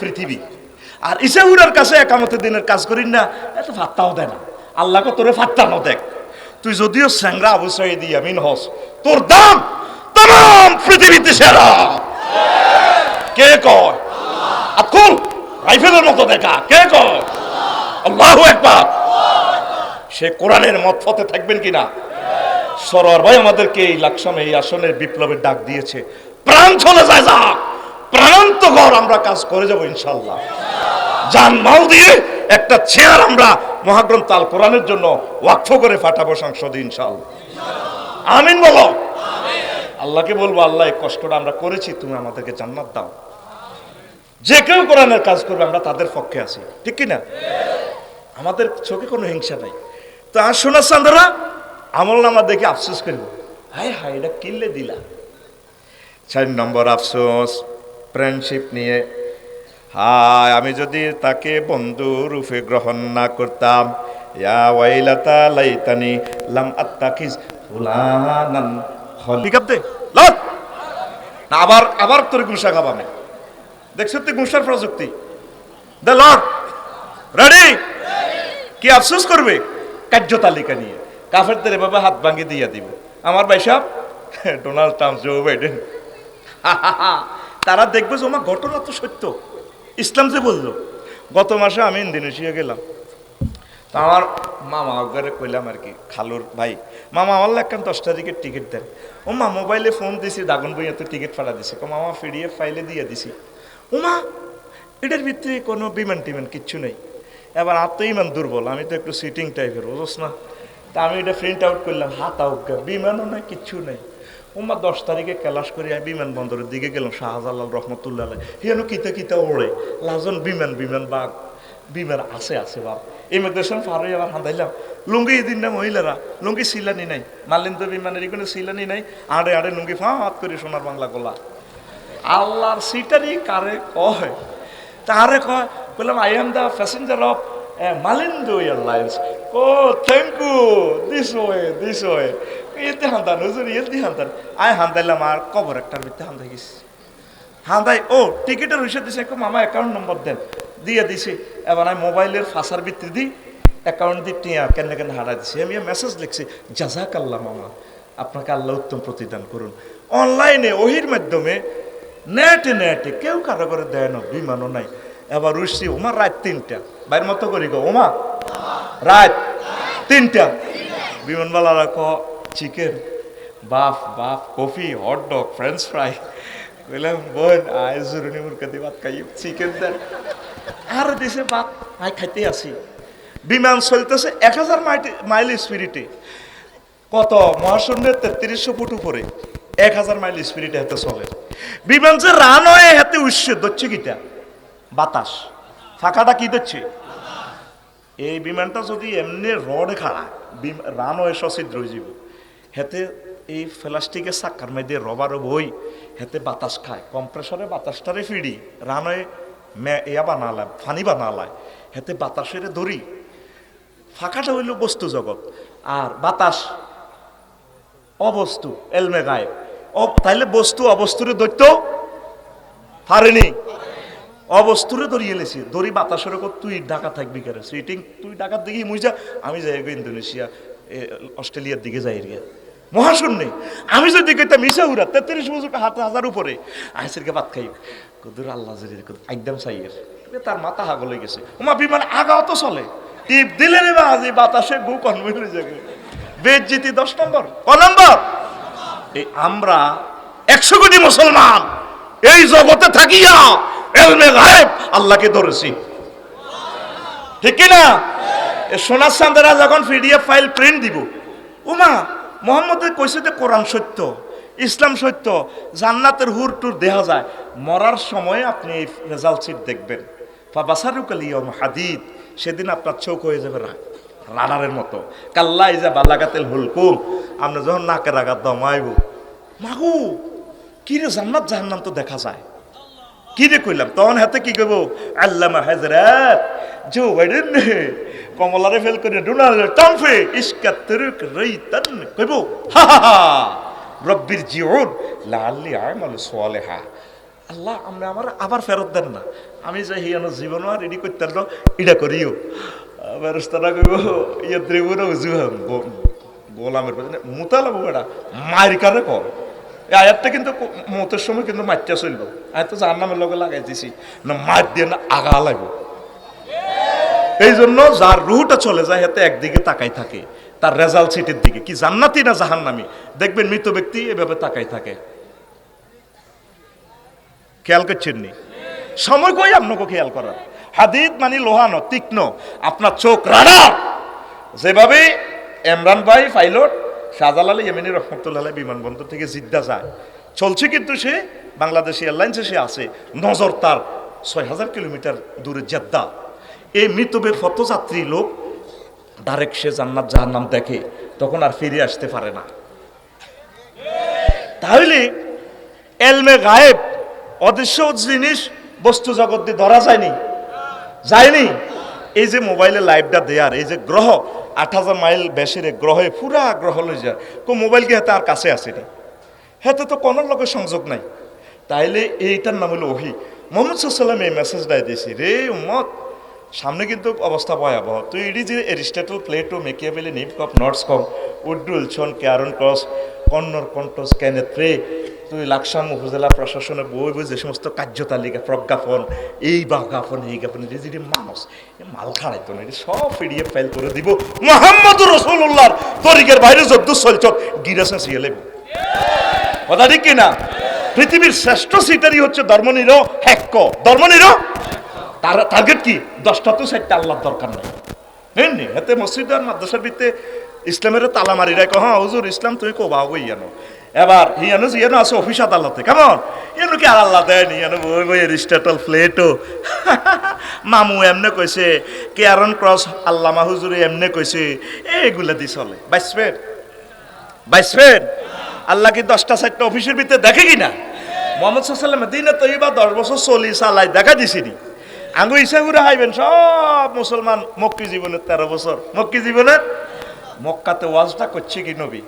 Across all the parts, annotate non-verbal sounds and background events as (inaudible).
পৃথিবী। আর ইসাউরার কাছে একামতের দিনের কাজ করিস না এত ফাত্তাও দেয় না। আল্লাহ আল্লাহকে তোরে ফাত্তানো দেখ। তুই যদিও স্যাংরা আবু সাইদ ইয়ামিন হস, তোর দাম তাম পৃথিবীতে সেরা। কে কয়? আকুল রাইফেলের মতো দেখা। কে কয়? আল্লাহু একবার সে কোরআনের মত পথে থাকবেন কিনা? সরোয়ার ভাই আমাদেরকে এই লাকসামে এই আসনের বিপ্লবের ডাক দিয়েছে। প্রাণ চলে যায় যা প্রাণান্ত ঘর আমরা কাজ করে যাব ইনশাল্লাহ জান মাল দিয়ে একটা চেয়ার আমরা মহাগ্রন্থ আল কোরআনের জন্য ওয়াকফ করে ফাটাবো সংসদে ইনশাল্লাহ আমিন বলো। আল্লাহকে বলব, আল্লাহ, এই কষ্টটা আমরা করেছি, তুমি আমাদেরকে জান্নাত দাও। যে কেউ কোরআনের কাজ করবে, আমরা তাদের পক্ষে আছি। ঠিক কি না আমাদের চোখে কোনো হিংসা নাই। তো আর শোনা চান্দরা আমল নামা দেখে আফসোস করব। হায় হাই এটা কিনলে দিলা। চার নম্বর আফসোস। ফ্রেন্ডশিপ নিয়ে। হায় আমি যদি তাকে বন্ধু রূপে গ্রহণ না করতাম ইয়া ওয়াইলাতা লাইতানি লাম আত্তাকিজ ফুলানান খলি। দে। না আবার আবার তোর গুসা খাবামে দেখছ তুই গুসার প্রযুক্তি। দে লট রেডি কি আফসোস করবে? কার্য তালিকা নিয়ে। কাফেরদের এভাবে হাত ভাঙে দিয়ে দিব। আমার ভাই সাহেব ডোনাল্ড ট্রাম্প জো বাইডেন তারা দেখবে যে আমার ঘটনা তো সত্য। ইসলাম যে বলল, গত মাসে আমি ইন্দোনেশিয়া গেলাম। তা আমার মামা ঘরে কইলাম আর কি, খালুর ভাই, মামা আমার একখান দশটা দিকে টিকিট দেন? ও মা মোবাইলে ফোন দিছি, দাগন বইয়া তো টিকিট ফাটা দিছে। মামা ফিরিয়ে ফাইলে দিয়ে দিছি। ও মা এটার ভিতরে কোনো বিমান টিমান কিচ্ছু নেই। এবার আর তো ইমান দুর্বল, আমি তো একটু সিটিং টাইপের বুঝোস না? তা আমি এটা প্রিন্ট আউট করলাম, হাত আউট বিমানও নাই, কিচ্ছু নেই। ওমা দশ তারিখে ক্যালাস করে আমি বিমান বন্দরের দিকে গেলাম, শাহজালাল রহমতুল্লাহ হিয়ানো কিতা কিতা ওড়ে, লাজন বিমান বিমান বাঘ, বিমান আছে আছে বাপ ইমিগ্রেশন পার হয়ে আবার হাঁদাইলাম। লুঙ্গি এদিন না মহিলারা, লুঙ্গি সিলানি নাই মালিন তো বিমানের এখানে সিলানি নাই, আড়ে আড়ে লুঙ্গি ফাঁত করে সোনার বাংলা গোলা। আল্লাহর সিটারই কারে কয়? তারে কয়, বললাম I am the passenger of Malindo airlines O thank you this way this way এতে হান্দান হুজুর, এতে হান্দান আয় হান্দাইলাম আর কবর একটার ভিতরে হান্দাই গেছি। হান্দাই ও, টিকিটের হিসেবে দিছে একটু মামা অ্যাকাউন্ট নম্বর দেন। দিয়ে দিছি, এবার আমি মোবাইলের ফাঁসার ভিত্তি দিই অ্যাকাউন্ট দিয়ে টিয়া কেন কেন হারা দিছি। আমি মেসেজ লিখছি জাজাক আল্লাহ মামা, আপনাকে আল্লাহ উত্তম প্রতিদান করুন। অনলাইনে ওহির মাধ্যমে নেটে নেটে কেউ কারও করে দেয় না, বিমানও নাই। এবার উঠছি, ওমা, রাত তিনটা। বাইরের মতো করি গো, ওমা, রাত তিনটা। বিমানবালারা ক চিকেন বাফ বাফ coffee hot dog French fry বললাম বোন আয় জরুরি মুরকাদি ভাত খাই চিকেন দেন আর দেশে ভাত আয় খাইতে আসি বিমান চলতেছে এক হাজার মাইল স্পিরিটে কত মহাশূন্যের তেত্রিশশো ফুট উপরে এক হাজার মাইল স্পিরিটে হাতে চলে বিমান যে রান হয়ে হাতে উৎসে ধরছে কিটা বাতাস ফাঁকাটা কি দিচ্ছে এই বিমানটা যদি এমনি রড খাড়া রান হয়ে সছিদ্র হয়ে যাব হেতে এই প্লাস্টিকের চাক্কার মধ্যে রবার বই, হেতে বাতাস খায়। কম্প্রেসরে বাতাসটারে রানওয়ে মে ইয়া বানালায়, ফানি বানালায়। হেতে বাতাসের ধরি। ফাঁকাটা হইল বস্তু জগৎ। আর বাতাস অবস্তু, এলমে গায়ে ও তাইলে বস্তু অবস্তুরে দৈত্য পারেনি অবস্তুরে ধরিয়ে লেছি। দড়ি বাতাসের ওপর, তুই ঢাকা থাকবি কেন সুইটিং তুই ঢাকার দিকে মুই যা আমি যাই ইন্দোনেশিয়া অস্ট্রেলিয়ার দিকে যাই গে মহাশূন্যে। আমি যদি কইতাম উড়া, তেত্রিশ বছর হাত হাজার উপরে। আইসিরকে ভাত খাই কুদুর আল্লাহ একদম সাইয়ের। তার মাথা হাগল হয়ে গেছে। ওমা বিমান আগাও তো চলে। টিপ দিলে রে বাজি বাতাসে গু কনভেলে যাবে। বেদ জিতি দশ নম্বর। ক নম্বর? এই আমরা একশো কোটি মুসলমান এই জগতে থাকিয়া এলমে গায়েব আল্লাহকে ধরেছি। ঠিক কি না এ সোনার চান্দেরা যখন পিডিএফ ফাইল প্রিন্ট দিব। উমা মোহাম্মদের কইছে যে কোরআন সত্য, ইসলাম সত্য, জান্নাতের হুর টুর দেখা যায়। মরার সময় আপনি এই রেজাল্ট শিট দেখবেন। বাসারুকালিয়ম হাদিদ, সেদিন আপনার চোখ হয়ে যাবে রা- রাডারের মতো। কাল্লা ইজা বালাগাতেল হুলকুম আপনি যখন নাকের আঘাত দমাইব, মাগু, কি রে জান্নাত জাহান্নাম তো দেখা যায়? কি রে কইলাম? তখন হাতে কি কইব? আল্লামা হাজরাত জো বাইডেন কমলারে ফেল করে ডোনাল্ড ট্রাম্পে ইসকা তরুক রইতান কইব। হা হা রব্বির জিউন লাল্লি আমাল সালেহা। আল্লাহ, আমরা আমার আবার ফেরত দেন না। আমি যে হিয়ানো জীবন আর রেডি করতে পারল এটা করিও। বেরস্তারা কইব ইয়ে দ্রেবুরা উজু গোলামের পেছনে মুতালা বুড়া মায়ের কারে কর? আয়াতটা কিন্তু মতের সময় কিন্তু মারতে চলব। আয়াত তো যার নামের লগে লাগাই দিছি। না মার দিয়ে না আগা লাগবে। এই জন্য যার রুহটা চলে যায়, হাতে একদিকে তাকাই থাকে। তার রেজাল্ট সিটের দিকে। কি জান্নাতি না জাহান্নামি? দেখবেন মৃত ব্যক্তি এভাবে তাকাই থাকে। খেয়াল করছেন নি? সময় কই আপনাকে খেয়াল করার? হাদিদ মানে লোহানো, তীক্ষ্ণ। আপনার চোখ রাডার যেভাবে ইমরান ভাই পাইলট শাহজালাল ইয়েমিনী রহমতুল্লাহ বিমানবন্দর থেকে জিদ্দা যায়। চলছে কিন্তু সে, বাংলাদেশ এয়ারলাইন্সে সে আছে। নজর তার ছয় হাজার কিলোমিটার দূরে জেদ্দা। এই মৃতবের ফতযাত্রী লোক, ডাইরেক্ট সে জান্নাত জাহান্নাম দেখে, তখন আর ফিরে আসতে পারে না। তাহলে এলমে গায়েব, অদৃশ্য জিনিস বস্তু জগৎ দিয়ে ধরা যায়নি? যায়নি? এই যে মোবাইলে লাইভটা দেয়ার, এই যে গ্রহ, আট হাজার মাইল বেশিরে গ্রহে, পুরা গ্রহ লই যায় কো মোবাইল কি হাতে আর কাছে আসেনি হাতে তো কোনো লোকের সংযোগ নাই। তাইলে এইটার নাম হলো ওহি। মোহাম্মদ সাল্লাম এই মেসেজটাই দিয়েছি, রে উম্মত, সামনে কিন্তু অবস্থা ভয়াবহ। তুই এডি যে এরিস্টেটল প্লেটো মেকিয়াবেলি নটস কম উড্ডুল ছন ক্যারন ক্রস কন্নর কন্টস ক্যানেত্রে তুই লাকসাম উপজেলা প্রশাসনে বই বই যে সমস্ত কার্যতালিকা, প্রজ্ঞাপন, এই বাজ্ঞাপন এই জ্ঞাপন যে যদি মানুষ মাল খাড়াইতো না সব ফিরিয়ে ফাইল করে দিব। মোহাম্মদ রসুল্লাহর তরিকের বাইরে যদ্দু চলছ গিরাসে সিয়ে লেব। কথা ঠিক কিনা? পৃথিবীর শ্রেষ্ঠ সিটারই হচ্ছে ধর্মনির হ্যাক্ক ধর্মনির? তার টার্গেট কি? দশটা তো চারটা আল্লাহর দরকার নেই। নেননি এতে মসজিদ আর মাদ্রাসার ভিত্তে ইসলামের তালা মারি রাখো। হ্যাঁ হুজুর, ইসলাম তুমি কো বাবু ইয়ানো এবার হিয়ানো ইয়ানো আছে অফিস আদালতে কেমন ইয়ানো কি আর আল্লাহ দেয়নি ইয়ানো বই বই এরিস্টেটল প্লেটো (laughs) মামু এমনে কইছে কেয়ারন ক্রস, আল্লামা হুজুরে এমনে কইছে, এইগুলা দি চলে। বাইসবেন বাইসবেন আল্লাহ কি দশটা, চারটা অফিসের ভিতরে দেখে কিনা মোহাম্মদ সাল্লাম দিনে তো এবার দশ বছর চলি চালাই দেখা দিছিনি। আঙ্গু করে হাইবেন, সব মুসলমান মক্কি জীবনের তেরো বছর। মক্কি জীবনের মক্কাতে ওয়াজটা করছে কি নবী?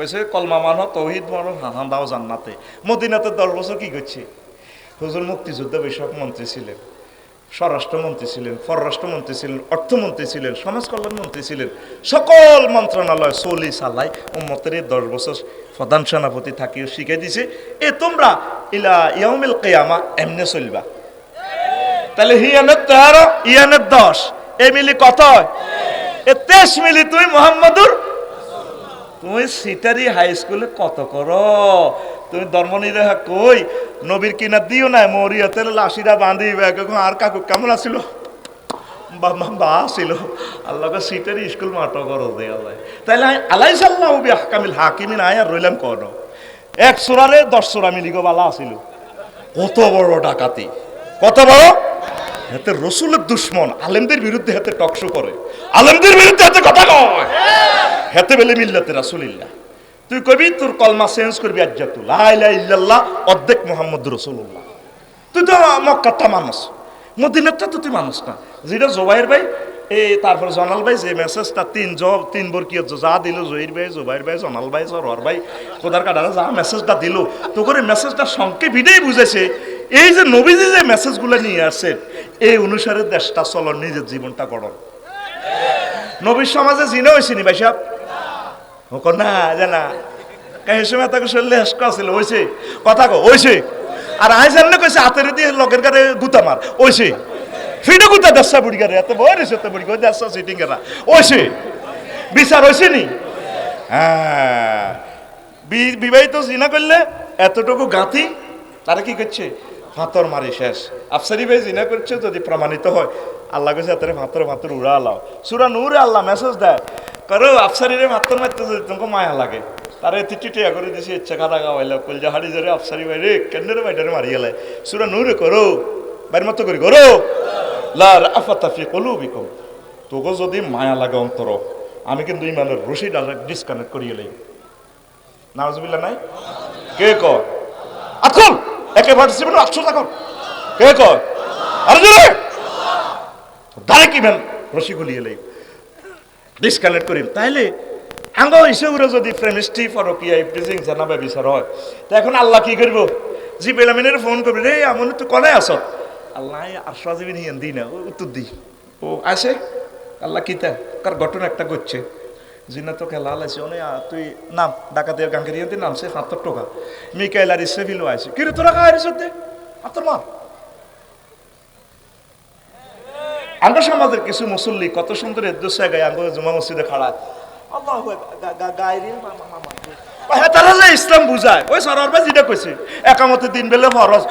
কইছে, কলমা মানো, তৌহিদ মানো হাহান দাও জান্নাতে। মদিনাতে দশ বছর কি করছে? হুজুর, মুক্তিযুদ্ধ বিষয়ক মন্ত্রী ছিলেন, স্বরাষ্ট্রমন্ত্রী ছিলেন, পররাষ্ট্রমন্ত্রী ছিলেন, অর্থমন্ত্রী ছিলেন সমাজ কল্যাণ মন্ত্রী ছিলেন, সকল মন্ত্রণালয় চলি চালাই, উম্মতের দশ বছর প্রধান সেনাপতি থাকিও শিখাই দিছে, এ তোমরা ইলা ইয়াউমিল কেয়ামা, এমনে চলবা। তাহলে হিয়ানের তেরো ইয়ানের দশ, এ মিলি কত হয়? এ তেইশ মিলি তুই মোহাম্মদুর তুমি সিটারি হাই স্কুলে কত করো? তুমি ধর্ম নিরেহা কই? নবীর কিনা দিও না মরিয়তের লাশিরা বাঁধি আর কাকু কেমন বাবা বা ছিল আল্লাহকে সিটারি স্কুল মাটো করো দে আল্লাহ। তাইলে আলাই সাল্লাহ হাকামিল হাকিমিন আয় আর রইলাম কর এক সোরারে দশ সোরা মিলি গো বালা আছিল। কত বড় ডাকাতি। কত বড়? হাতে রসুলের দুশ্মন, আলেমদের বিরুদ্ধে হাতে টকশো করে। আলেমদের বিরুদ্ধে হাতে কথা কয়। হাতে বেলে মিল্লাতে রাসুলিল্লাহ। তুই কবি, তোর কলমা চেঞ্জ করবি আজ্জাতু লাইলা ইল্লাল্লাহ, অর্ধেক মোহাম্মদ রসুল্লাহ তুই তো মক্কারটা মানুষ। মদিনারটা তো তুই মানুষ না। যেটা জোবাইর ভাই এই তারপরে জনাল ভাই যে মেসেজটা তিন জব তিন বরকিয়ত যা দিল জহির ভাই, জোবাইর ভাই, জনাল ভাই জরহর ভাই, কোদার কাটারা যা মেসেজটা দিল, তো করে মেসেজটা সংক্ষেপিটাই বুঝেছে। এই যে নবীজি যে মেসেজগুলো নিয়ে আসছে, এই অনুসারে দেশটা চলন নিজের জীবনটা গড়ন নবীর সমাজে জিনে হয়েছে নি ভাই সাহেব? হোক না জানা কাহির সময় তাকে শরীরে হেসকা ছিল হয়েছে কথা কো হয়েছে আর আই জানলে কইছে, হাতের দিয়ে লগের গারে গুতা মার গুতা দেশা বুড়ি গারে, এত বই রেছে তো বুড়ি গারে দেশা সিটিং এরা। ওইছে বিচার হয়েছে নি? হ্যাঁ। বিবাহিত জিনা করলে এতটুকু গাঁথি, তারা কি করছে? ফাতর মারি শেষ। আফসারি ভাই জিনা করছে যদি প্রমাণিত হয়। আল্লাহ কাছে এত ফাতর ফাতর উড়া আল্লাহ সুরা নূরে আল্লাহ মেসেজ দেয়, করো, আফসারিরে ফাতর মারতে যদি তোমাকে মায়া লাগে। তারে তিটি করে দিছে, ইচ্ছা খাতা গাওয়াইলা, কলজা হাড়ি জরে আফসারি ভাই রে কেন্দ্রের বাইটারে মারি গেলে সুরা নূরে করো, বাইর মতো করি করো। লা রাফাতা ফি কুলুবিকুম। তোকে যদি মায়া লাগে অন্তর, আমি কিন্তু ইমানের রশি ডাইরেক্ট ডিসকানেক্ট করিয়ে লই। নাউজুবিল্লাহ নাই? কে কয়? আতকল একেবারে জীবনে আটশো টাকা কে কয়? আরে জোরে! ডাইরেক্ট ইমান রশি গুলিয়ে লই। ডিসকানেক্ট করিম। তাইলে আঙ্গ হিসেবে যদি প্রেমিস্টি ফরকিয়া ইফটিজিং জানাবে বিচার হয়, তো এখন আল্লাহ কি করব? জিবেল আমিনের ফোন করবি, রে, আমন তো কনে আস? আল্লাহ আশ্বাসিবি নিয়ে দিই না উত্তর দিই। ও, আসে? আল্লাহ কিতা কার ঘটনা একটা করছে জিনা অনে তুই নাম ডাকাতের গাঙ্গের ইয়াতে নামছে সাতর টাকা। মিকাইল আর ইসরাফিলও আছে কিরে, তোরা মার আমরা সমাজের কিছু মুসল্লি কত সুন্দর এদ্দোসা গায়ে আঙ্গ জুমা মসজিদে খাড়া আল্লাহ গায়ে হ্যাঁ তারা যে ইসলাম বুঝায়। ওই সরার ভাই যেটা কইছে, একামতে দিন বেলে ফরজ।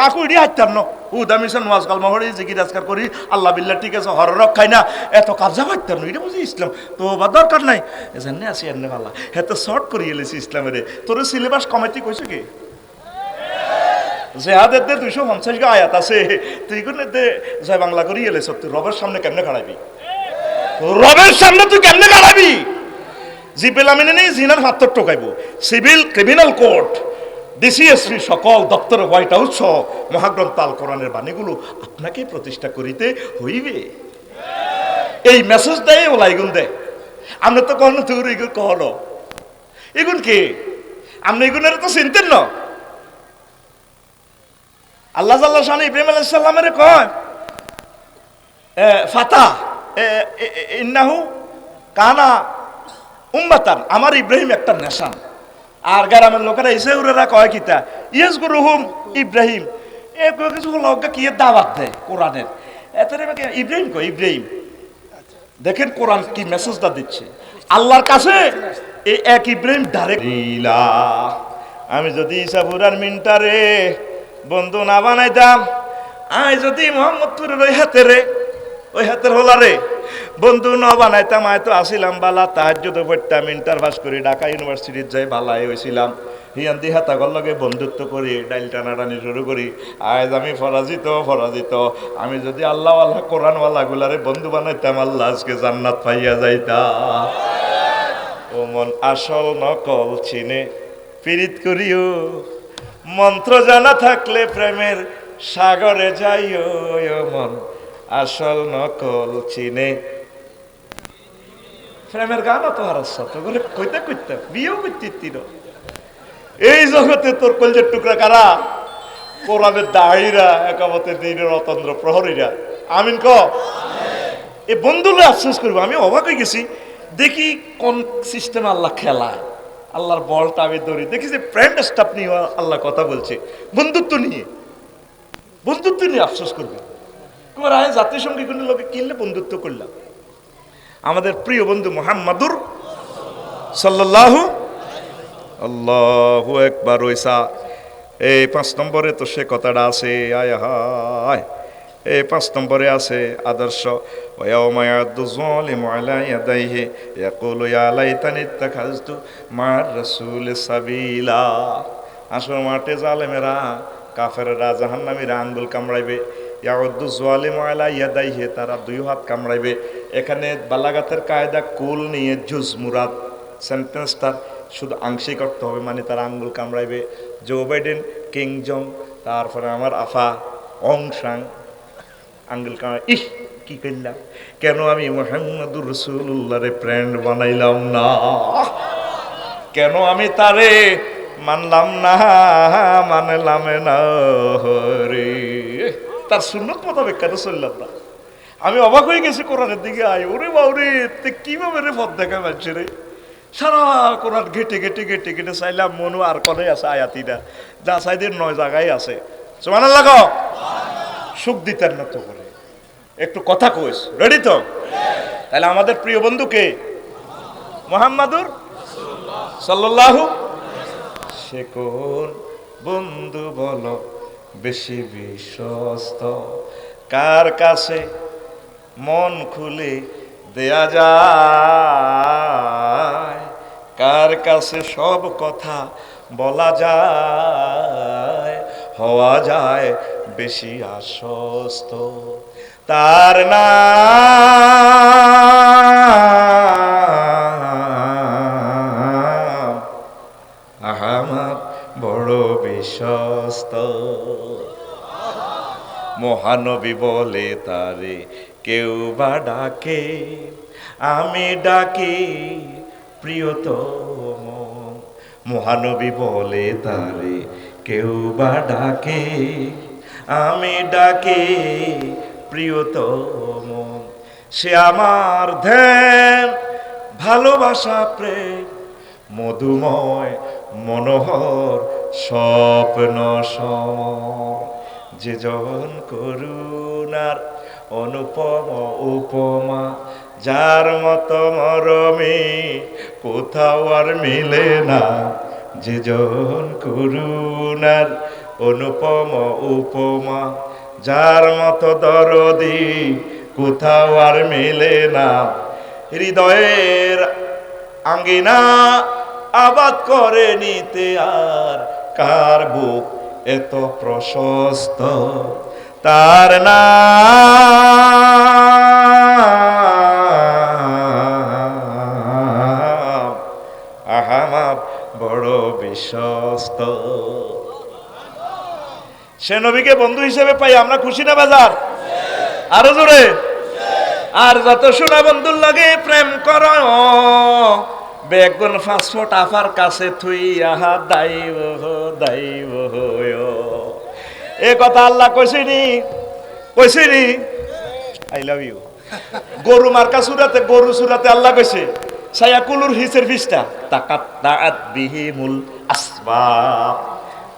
কাকু ইডি হাইতাম ন? উ দামিসান ওয়াজ কালমা হরি, জিকির আজকার করি, আল্লাহ বিল্লাহ ঠিক আছে, হর রক্ষাই না। এত কাবজা পাইতাম না? এটা বুঝি ইসলাম। তো বা দরকার নাই। জানে আসি এনে ভাল্লা হ্যাঁ তো শর্ট করিয়ে এলেছি ইসলামের তোর সিলেবাস কমাইতে কইছে কি? জেহাদের দে দুইশো পঞ্চাশ গা আয়াত আছে। তুই কোন দে জয় বাংলা করি এলেছ? তুই রবের সামনে কেমনে খাড়াবি? রবের সামনে তুই কেমনে খাড়াবি? জিপেল আমিনে নেই, জিনার হাত্তর টোকাইব civil criminal court, DC SP সকল দপ্তর, হোয়াইট হাউস সহ মহাগ্রন্থ আল কোরআনের বাণীগুলো আপনাকে প্রতিষ্ঠা করিতে হইবে। এই মেসেজ দেয় ওলা এগুন দেয়। আমরা তো কখনো তোর এগুলো কহন এগুন কে? আপনি এগুনের তো চিনতেন না। আল্লাহ আল্লাহ শান ইব্রাহিম আলাইহিস সালামের কয় ফাতা ইন্নাহু কানা উম্মাতান, আমার ইব্রাহিম একটা নেশান। আর গ্রামের লোকেরা এসে উরেরা কয় কিতা ইয়েস গুরুহুম ইব্রাহিম। এ কিছু লোককে কি দাওয়াত দেয় কোরআনের? এত ইব্রাহিম কয়, ইব্রাহিম, দেখেন কোরআন কি মেসেজটা দিচ্ছে। আল্লাহর কাছে এই এক ইব্রাহিম ডাইরেক্ট আমি যদি ইসাবুরার মিন্টারে বন্ধু না বানাইতাম, আই যদি মোহাম্মদপুরের ওই হাতে রে ওই হাতের হোলা রে বন্ধু ন বানাইতাম, আয় তো আসিলাম বালা তাহার যদি পড়তাম ইন্টার পাস করি ঢাকা ইউনিভার্সিটির যাই বালাই হয়েছিলাম হিয়ান্তি হাতাগর লগে বন্ধুত্ব করি, ডাইল টানাটানি শুরু করি। আজ আমি ফরাজিত ফরাজিত আমি যদি আল্লাহ আল্লাহ কোরআনওয়ালা গুলারে বন্ধু বানাইতাম, আল্লাহ আজকে জান্নাত পাইয়া যাইতা। ও মন আসল নকল চিনে, পীড়িত করিও। মন্ত্র জানা থাকলে প্রেমের সাগরে যাইও মন আসল নকল চিনে। প্রেমের গানও তো তো বলে, কইতে কইতে, বিয়েও করতে তির এই জগতে তোর কলজের টুকরা কারা? কোরআনের দাহিরা একামতে দিনের অতন্দ্র প্রহরীরা। আমিন ক? এ বন্ধুরা আফসোস করব, আমি অবাক হয়ে গেছি। দেখি কোন সিস্টেম আল্লাহ খেলায় আল্লাহর বলটা আমি ধরি। দেখি যে ফ্রেন্ড স্টাফ নিয়ে আল্লাহ কথা বলছে। বন্ধুত্ব নিয়ে। বন্ধুত্ব নিয়ে আফসোস করবে। তোমার আয় জাতীয় সঙ্গে কোনো লোকে কিনলে বন্ধুত্ব করলাম। আমাদের প্রিয় বন্ধু মোহাম্মদুর সাল্লাহু আল্লাহু একবার ওইসা। এই পাঁচ নম্বরে তো সে কথাটা আছে, আয় হায়। এই পাঁচ নম্বরে আছে আদর্শ। আসর মাঠে জালেমেরা কাফেরা জাহান্নামীরা আঙ্গুল কামড়াইবে। তারা দুই হাত কামড়াইবে। এখানে বালাগাতের কায়দা, কুল নিয়ে জুজ, মুরাদ সেন্টেন্সটা শুধু আংশিক অর্থ হবে মানে তারা আঙ্গুল কামড়াইবে। জো বাইডেন, কিং জং, তারপরে আমার আফা, অং সাং আঙ্গুল কামড়াই, ইহ, কি করলাম? কেন আমি মোহাম্মদুর রসুল্লাহরে ফ্রেন্ড বানাইলাম না? কেন আমি তারে মানলাম না মানলাম না রে তার সুন্নত মোতাবেক কেন চললাম না? আমি অবাক হয়ে গেছি কোরআনের দিকে আয়। ওরে বাউরে, তে কীভাবে রে পথ দেখা পাচ্ছে রে? সারা কোরআন ঘেটে ঘেটে ঘেটে ঘেটে চাইলাম, মনু আর কনে আছে আয়াতিটা যা সাইদের নয় জায়গায় আছে। সমান লাগাও সুখ দিতেন না তো করে একটু কথা কইস। রেডি তো? তাহলে আমাদের প্রিয় বন্ধুকে মোহাম্মদুর সাল্লাল্লাহু সে কোন বন্ধু বলো? বেশি বিশ্বস্ত। কার কাছে মন খুলে দেয়া যায়? কার কাছে সব কথা বলা যায়? হওয়া যায় বেশি আশ্বস্ত। তার না আহমদ বড় বিশ্বস্ত। মহানবী বলে তারে, কেউ বা ডাকে, আমি ডাকি প্রিয়তম। মহানবী বলে তারে, কেউ বা ডাকে, আমি ডাকে প্রিয়তম। সে আমার ধ্যান, ভালোবাসা, প্রেম, মধুময়, মনোহর, স্বপ্ন সম যে জন করুণার অনুপম উপমা, যার মতো মরমে কোথাও আর মিলে না। যে জন করুণার অনুপম উপমা, যার মতো দরদি কোথাও আর মেলে না। হৃদয়ের আঙ্গিনা আবাদ করে নিতে আর কার বুক এত প্রশস্ত, তার আহামাব বড় বিশ্বস্ত। সে নবীকে বন্ধু হিসেবে পাই, আমরা খুশি না বাজার? আরও জোরে। আর যত শোনা বন্ধুর লাগে প্রেম কর। বেগুন পাসপোর্ট আফার কাছে থুই আহা দাইব দাইব এ কথা আল্লাহ কইছিনি কইছিনি আই লাভ ইউ। গরু মার্কা সুরাতে, গরু সুরাতে আল্লাহ কইছে সায়াকুলুর হিসের ফিসটা তাকাত তাআত বিহিমুল আসবাব।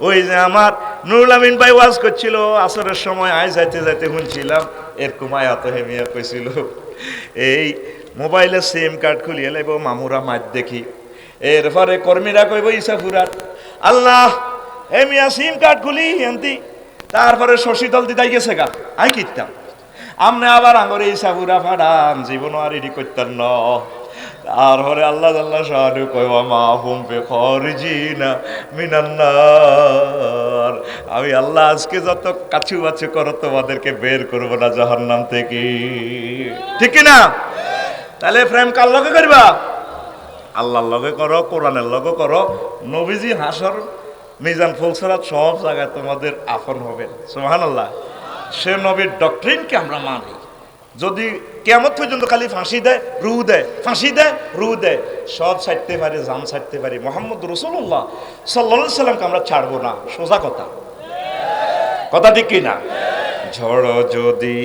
ওই যে আমার নুরুল আমিন ভাই ওয়াজ করছিল, আসরের সময় আয় যাইতে যাইতে শুনছিলাম, এরকম আয়াত হেমিয়া কইছিল। এই মোবাইলে সিম কার্ড খুলিয়ে লাইব মামুরা মাত দেখি। এরপরে কর্মীরা কইব ইসাফুরার আল্লাহ হেমিয়া সিম কার্ড খুলি এমতি তারপরে শশী দল দিদাই গেছে গা, আই কিতাম। আমনে আবার আঙরে ইসাফুরা ফাড়ান জীবন আর এডি করতেন ন তারপরে আল্লাহ আল্লাহ শাহানু কইবা, মা হুম পে খরিজিনা মিনান্নার আমি আল্লাহ আজকে যত কাছু বাছু করো, তোমাদেরকে বের করব না জাহান্নাম থেকে। ঠিক না তাহলে প্রেম কার লগে করবা? আল্লাহর লগে করো, কোরআনের লগে করো। নবীজি হাসর, মিজান ফুলসরাত সব জায়গায় তোমাদের আপন হবে। সোহান আল্লাহ সে নবীর ডক্টরিনকে আমরা মানি। যদি কেমন পর্যন্ত খালি ফাঁসি দেয় রু দেয়, ফাঁসি দেয় রু দেয়। সব ছাড়তে পারি জাম ছাড়তে পারি। মোহাম্মদ রসুল্লাহ সাল্লা সাল্লামকে আমরা ছাড়বো না। সোজা কথা। কথা ঠিক কিনা? ঝড় যদি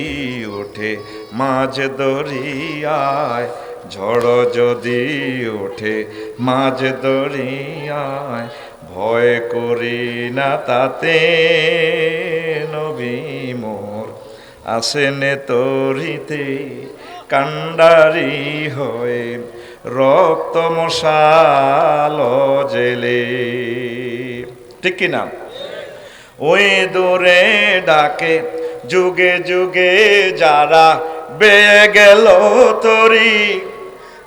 ওঠে মাঝ দরিয়ায়, ঝড় যদি ওঠে মাঝ দরিয়ায়, ভয় করি না তাতে নবী মোর। আসেনে তরিতে কান্ডারি হয়ে, রক্ত মশাল জেলে ঠিক কিনা ওই দূরে ডাকে যুগে যুগে যারা বেয়ে গেল তরি,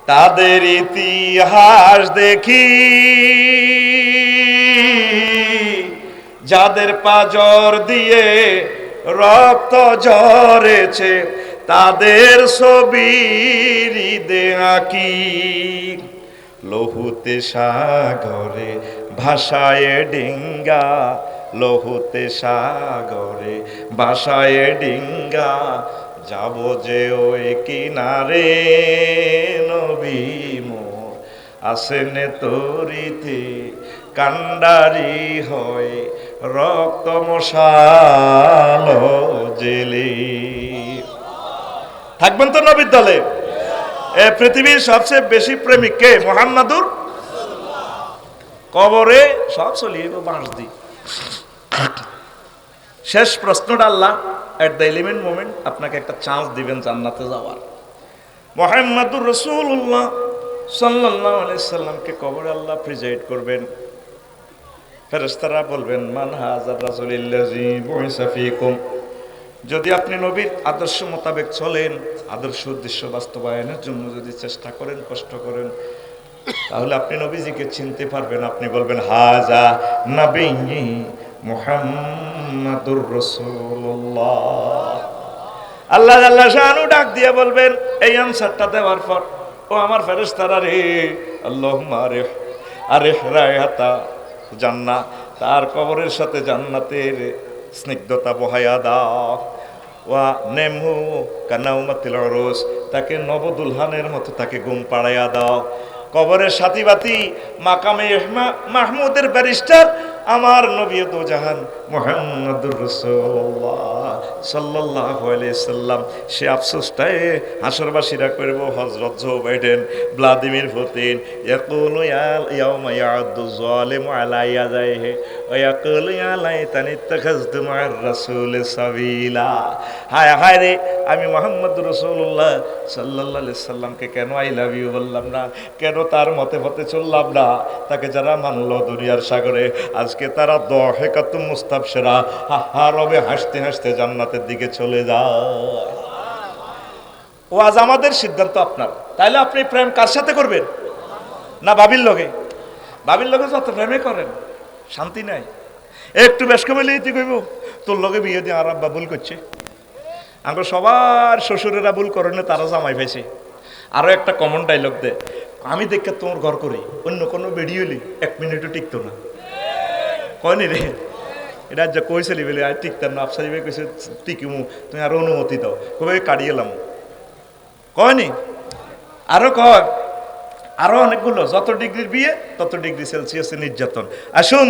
তাদের ইতিহাস দেখি। যাদের পাজর দিয়ে রক্ত ঝরেছে, তাদের ছবি আঁকি। লহুতে সাগরে ভাষায় ডিঙ্গা লহুতে সাগরে ভাষায় ডিঙ্গা, যাব যে ওই কিনারে, নবী মোর। আসেনে তরিতে কান্ডারি হয়, রক্ত মশাল জেলে। থাকবেন তো নবীর দলে? এ পৃথিবীর সবচেয়ে বেশি প্রেমিক কে? মোহাম্মদুর? কবরে সব চলিয়ে বাঁশ দি শেষ প্রশ্নটা আল্লাহ এট দ্য এলিমেন্ট মোমেন্ট আপনাকে একটা চান্স দিবেন জান্নাতে যাওয়ার। মোহাম্মদুর রসুল্লাহ সাল্লাহ আলাইসাল্লামকে কবরে আল্লাহ প্রিজাইড করবেন। ফেরেস্তারা বলবেন, মান হাজার রাসুলিল্লাজি বহিসাফিকুম যদি আপনি নবীর আদর্শ মোতাবেক চলেন, আদর্শ উদ্দেশ্য বাস্তবায়নের জন্য যদি চেষ্টা করেন, কষ্ট করেন, তাহলে আপনি নবীজিকে চিনতে পারবেন। আপনি বলবেন হাজা নবী মুহাম্মাদুর রাসূলুল্লাহ। আল্লাহ আল্লাহ শাহানু ডাক দিয়ে বলবেন, এই আনসারটা দেওয়ার পর, ও আমার ফেরেশতারা রে আল্লাহ আরে আরে রায়াতা জান্না, তার কবরের সাথে জান্নাতের স্নিগ্ধতা বহায়া দাও। ওয়া নেমহু কানাউমাতিল অরস তাকে নবদুলহানের মতো তাকে ঘুম পাড়াইয়া দাও। কবরের সাথী বাতি মাকামে মাহমুদের ব্যারিস্টার আমার নবী তো জাহান মোহাম্মদুর রসুল্লাহ সাল্লাহ সাল্লাম। সে আফসোসটাই হাসরবাসীরা করব হজরত জো বাইডেন ভ্লাদিমির পুতিন, ইয়াকুল ইয়াউমা ইয়াদু যালিমু আলা ইয়াদাইহি, ওয়া ইয়াকুল ইয়া লাইতানি ইত্তাখাযতু মা'আর রাসূলি সাবিলা। হায় হায় রে, আমি মোহাম্মদ রসুল্লাহ আলাইহি সাল্লামকে কেন আই লাভ ইউ বললাম না? কেন তার মতে মতে চললাম না? তাকে যারা মানলো দুনিয়ার সাগরে আজকে তারা দহেকাতুম মুস্তাবশেরা। হা রবে হাসতে হাসতে জান্নাতের দিকে চলে যায়। ও, আজ আমাদের সিদ্ধান্ত আপনার। তাইলে আপনি প্রেম কার সাথে করবেন? না বাবির লগে? বাবির লগে যত প্রেমে করেন, শান্তি নাই। একটু বেশ কমে তুই কইব, তোর লগে বিয়ে দিয়ে আর আব্বা ভুল করছে? আমরা সবার শ্বশুরেরা ভুল করেন তারা জামাই পাইছে আরও একটা কমন ডাইলগ দে। আমি দেখে তোমার ঘর করি, অন্য কোনো লি এক মিনিটও টিকতো না। কয়নি রে? এটা যা কইছিলি বলে, আর টিকতাম না, আফসারি ভাই কইছে টিকিমু তুমি আরও অনুমতি দাও। কবে কাটিয়ে এলাম কয়নি? আরও কয়, আরও অনেকগুলো, যত ডিগ্রির বিয়ে, তত ডিগ্রি সেলসিয়াসে নির্যাতন। আসুন,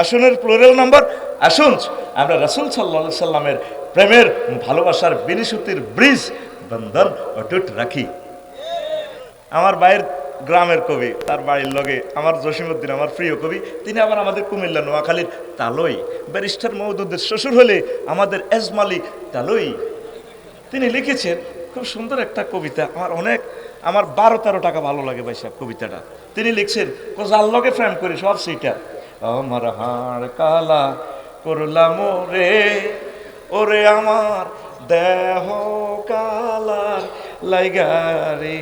আসুনের প্লোরাল নাম্বার আসুন। আমরা রাসুল সাল্লা সাল্লামের প্রেমের ভালোবাসার বিনিশুতির ব্রিজ, বন্ধন অটুট রাখি। আমার বাইরের গ্রামের কবি, তার বাড়ির লগে আমার জসিমুদ্দিন আমার প্রিয় কবি, তিনি আবার আমাদের কুমিল্লা নোয়াখালীর তালই। ব্যারিস্টার মৌদুদের শ্বশুর হলে আমাদের এজমালি তালই। তিনি লিখেছেন, খুব সুন্দর একটা কবিতা, আমার অনেক, আমার বারো তেরো টাকা ভালো লাগে ভাই সাহেব কবিতাটা। তিনি লিখছেন যার লগে ফ্রেম করি সব সেইটা। আমার হাড় কালা করলাম রে ওরে আমার দেহ কালার লাইগারে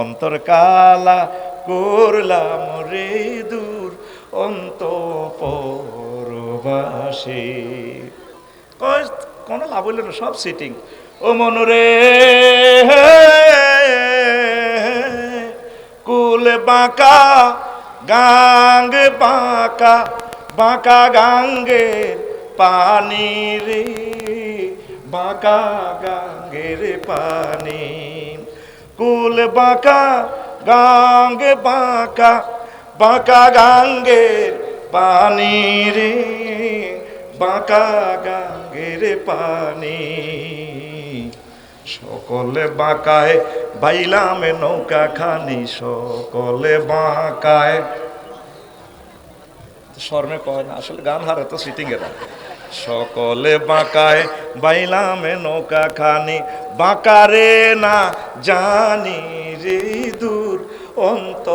অন্তর কালা করলাম রে দূর অন্ত পরবাসে কোনো লাভ হইল না, সব সিটিং ও মনরে কুল বাঁকা, গাঙ্গ বাঁকা বাঁকা গাঙ্গের পানি রে, বাঁকা গাঙ্গের পানি। কুল বাঁকা, গাঙ্গ বাঁকা বাঁকা গাঙ্গের পানি রে, বাঁকা গাঙ্গের পানি। সকলে বাঁকায়, বাইলাম নৌকা খানি, সকলে বাঁকায়। স্বর্ণে কয় না, আসলে গান হারে তো সিটিং এরা সকলে বাঁকায়, বাইলাম নৌকা খানি। বাঁকারে না জানি রে দূর অন্ত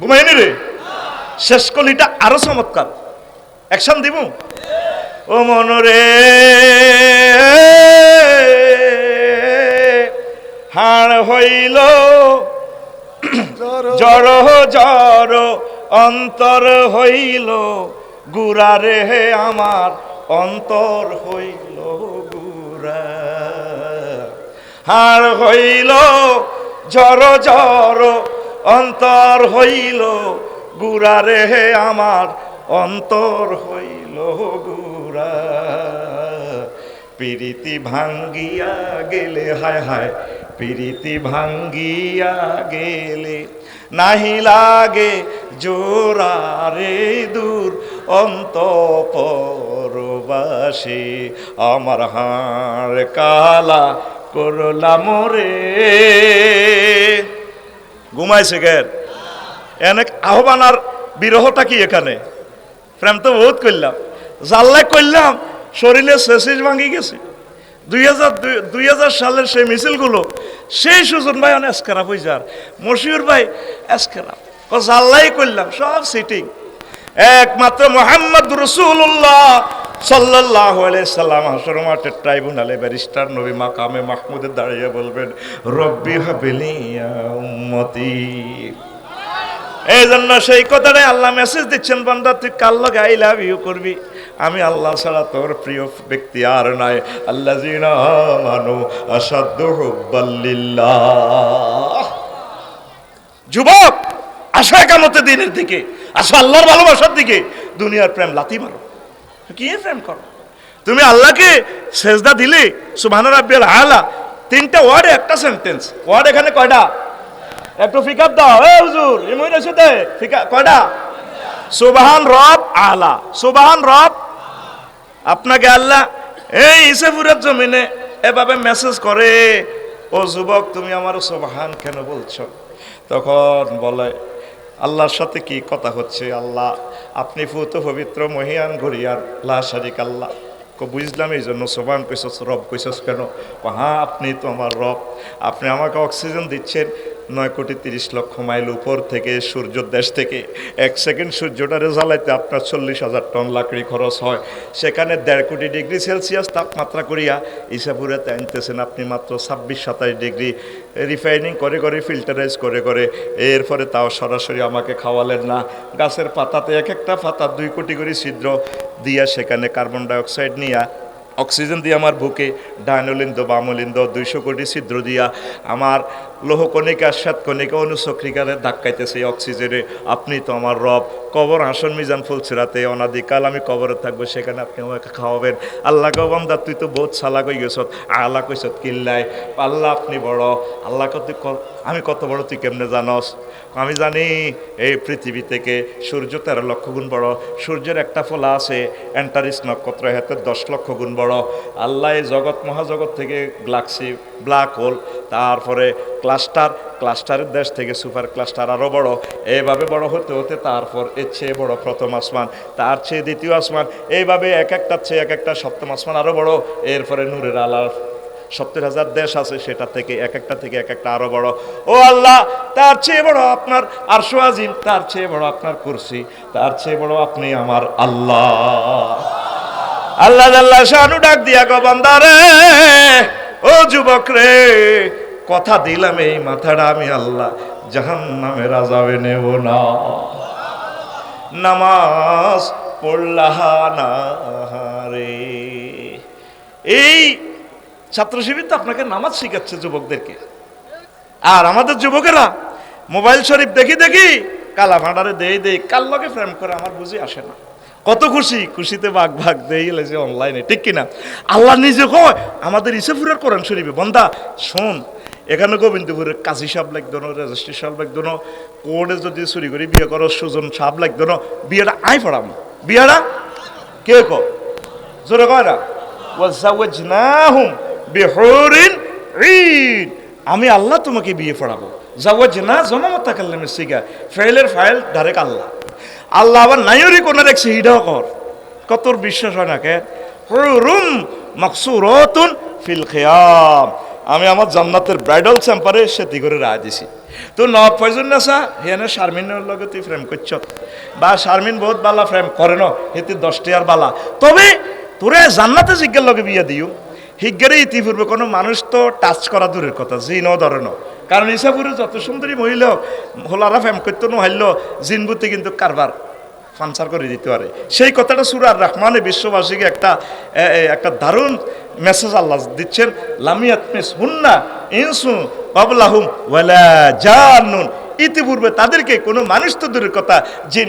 ঘুমাইনি রে? শেষ কলিটা আরও চমৎকার। অ্যাকশন দিব ও মনরে হাড় হইল, জড় জড় অন্তর হইল গুড়ারে হে আমার, অন্তর হইল গুড়া। হাড় হইল জড় জড় অন্তর হইল গুড়ারে হে আমার, অন্তর হইল গুড়া। প্রীতি ভাঙ্গিয়া গেলে, হায় হায়, প্রীতি ভাঙ্গিয়া গেলে নাহি লাগে জোরা রে দূর অন্ত পরবাসী আমার হাড় কালা করলাম রে ঘুমাইছে গের অনেক আহ্বান আর বিরহটা কি এখানে? প্রেম তো বহুত করলাম। জাল্লাই করলাম, শরীরে শেষিস ভাঙি গেছে। দুই সালের সেই মিছিলগুলো সেই সুজন ভাই অনেক খারাপ হয়ে যার মশিউর ভাই এসখারাপ ও জাল্লাই করলাম, সব সিটিং একমাত্র মোহাম্মদ রসুল্লাহ সাল্লাহ সাল্লাম হাসর মাঠের ট্রাইব্যুনালে ব্যারিস্টার নবী মাকামে মাহমুদের দাঁড়িয়ে বলবেন, রব্বি হাবিলিয়া উম্মতি। এই জন্য সেই কথাটাই আল্লাহ মেসেজ দিচ্ছেন, বান্দা, তুই কাল লগে আই লাভ ইউ করবি? আমি আল্লাহ ছাড়া তোর প্রিয় ব্যক্তি আর নাই। আল্লাহ মানু আসাধ্য যুবক, আসো একামতে দিনের দিকে। আসো আল্লাহর ভালোবাসার দিকে। দুনিয়ার প্রেম লাথি মারো। কি প্রেম করো? তুমি আল্লাহকে সেজদা দিলে সুবহান রাব্বিয়াল আলা, তিনটা ওয়ার্ডে একটা সেন্টেন্স ওয়ার্ড এখানে কয়টা? একটু ফিকাপ দাও। এ হুজুর ইমুই রসুদে ফিকা কয়টা? সুবাহান রব আলা। সুবাহান রব আপনাকে আল্লাহ, এই ইসেপুরের জমিনে এভাবে মেসেজ করে, ও যুবক, তুমি আমার সোবাহান কেন বলছ? তখন বলে, আল্লাহর সাথে কি কথা হচ্ছে, আল্লাহ? আপনি ফুত পবিত্র, মহিয়ান, গড়িয়ার, লা শারিক আল্লাহ। বুঝলাম এই জন্য সোবান কইসস, রব কইসস কেন? হ্যাঁ আপনি তো আমার রব। আপনি আমাকে অক্সিজেন দিচ্ছেন নয় কোটি তিরিশ লক্ষ মাইল উপর থেকে সূর্য দেশ থেকে এক সেকেন্ড সূর্যটারে জ্বালাইতে আপনার চল্লিশ হাজার টন লাকড়ি খরচ হয়। সেখানে দেড় কোটি ডিগ্রি সেলসিয়াস তাপমাত্রা করিয়া ইসাপুরেতে আনতেছেন আপনি মাত্র ছাব্বিশ সাতাশ ডিগ্রি। রিফাইনিং করে করে ফিল্টারাইজ করে করে এরপরে তাও সরাসরি আমাকে খাওয়ালেন না। গাছের পাতাতে এক একটা পাতা দুই কোটি করে ছিদ্র দিয়া সেখানে কার্বন ডাইঅক্সাইড নিয়া অক্সিজেন দিয়ে আমার বুকে ডায়নোলিন্দ বামলিন্দ দুইশো কোটি ছিদ্র দিয়া আমার লোহকণিকা, শ্বেতকণিকা, অনুচক্রিকারে ধাক্কাইতেছে অক্সিজেনে। আপনি তো আমার রব। কবর হাসন মিজান ফুল ফুলছিরাতে অনাদিকাল আমি কবরে থাকব, সেখানে আপনি আমাকে খাওয়াবেন। আল্লাহ গবামদা তুই তো বহুত সালা কই গেছ আল্লাহ কইস কিল্লাই আল্লাহ আপনি বড়। আল্লাহ কত আমি কত বড়, তুই কেমনে জানস? আমি জানি এই পৃথিবী থেকে সূর্য তেরো লক্ষ গুণ বড়। সূর্যের একটা ফোলা আছে, অ্যান্টারিস নক্ষত্র হাতে দশ লক্ষ গুণ বড়। আল্লাহ এই জগৎ মহাজগৎ থেকে গ্লাক্সি, ব্ল্যাক হোল, তারপরে ক্লাস্টার, ক্লাস্টারের দেশ থেকে সুপার ক্লাস্টার আরও বড়। এইভাবে বড় হতে হতে তারপর এর চেয়ে বড় প্রথম আসমান, তার চেয়ে দ্বিতীয় আসমান। এইভাবে এক একটার চেয়ে এক একটা সপ্তম আসমান আরও বড়। এরপরে নূরের আলার সত্তর হাজার দেশ আছে, সেটা থেকে এক একটা থেকে এক একটা আরও বড়। ও আল্লাহ, তার চেয়ে বড় আপনার আরশো আজিম, তার চেয়ে বড় আপনার কুরসি, তার চেয়ে বড় আপনি আমার আল্লাহ। আল্লাহ আল্লাহ শানু ডাক দিয়া গো ও যুবক রে, কথা দিলাম এই মাথাটা আমি আল্লাহ জাহান নামে রাজাবে নেব না। নামাজ পড়লাহা না রে। এই ছাত্র শিবির তো আপনাকে নামাজ শিখাচ্ছে যুবকদেরকে। আর আমাদের যুবকেরা, মোবাইল শরীফ দেখি দেখি কালা ভাঁডারে দেই দেই কাল লগে প্রেম করে আমার বুঝি আসে না। কত খুশি? খুশিতে ভাগ ভাগ দেই এলে যে অনলাইনে ঠিক কিনা? আল্লাহ নিজে কয়, আমাদের ইসেপুরের কোরআন শরীফে, বন্দা, শোন, এখানে গোবিন্দপুরের কাজী সাহেব লাগতো না রেজিস্ট্রি সাহেব লাগতো না কোর্টে যদি চুরি করে বিয়ে করো, সুজন সাহেব লাগতো না বিয়েটা আই পড়াম বিয়েটা কে কো জোরে কয় না? ওয়াজাওয়াজনাহুম বিহুরিন ঈদ। আমি আল্লাহ তোমাকে বিয়ে পড়াবো জাওয়াজনা জমামত কাল্লামের সিগা, ফাইলের ফাইল ডাইরেক্ট আল্লাহ আল্লাহ আবার নাইরি কোন দেখছি হিডাও কর। কতর বিশ্বাস হয় না কে? হুরুম মাকসুরাতুন ফিল খিয়াম। আমি আমার জান্নাতের ব্রাইডাল চ্যাম্পারে সেটি করে রায় দিছি। তো নব ফয়জুন নাসা, হিয়ানে শারমিনের লগে তুই ফ্রেম করছ। বা শারমিন বহুত বালা ফ্রেম করে ন, হেতে দশটি আর বালা। তবে তোরে জান্নাতে জিজ্ঞের লগে বিয়ে দিও। হিজ্ঞারে ইতিপূর্বে কোনো মানুষ তো টাচ করা দূরের কথা, জিনও ধরে ন। কারণ ইসাপুরে যত সুন্দরী মহিলা হোলারা ফ্যাম করতে নহাইল জিনবুতে কিন্তু কারবার ফানসার করে দিতে পারে। সেই কথাটা সুরার রহমানে বিশ্ববাসীকে একটা একটা দারুণ মেসেজ আল্লাহ দিচ্ছেন লামিয়াত মিস হুন্না ইনসু বাবলাহুম ওয়ালা জানুন। ইতিপূর্বে তাদেরকে কোনো মানুষ তো দূরের কথা যে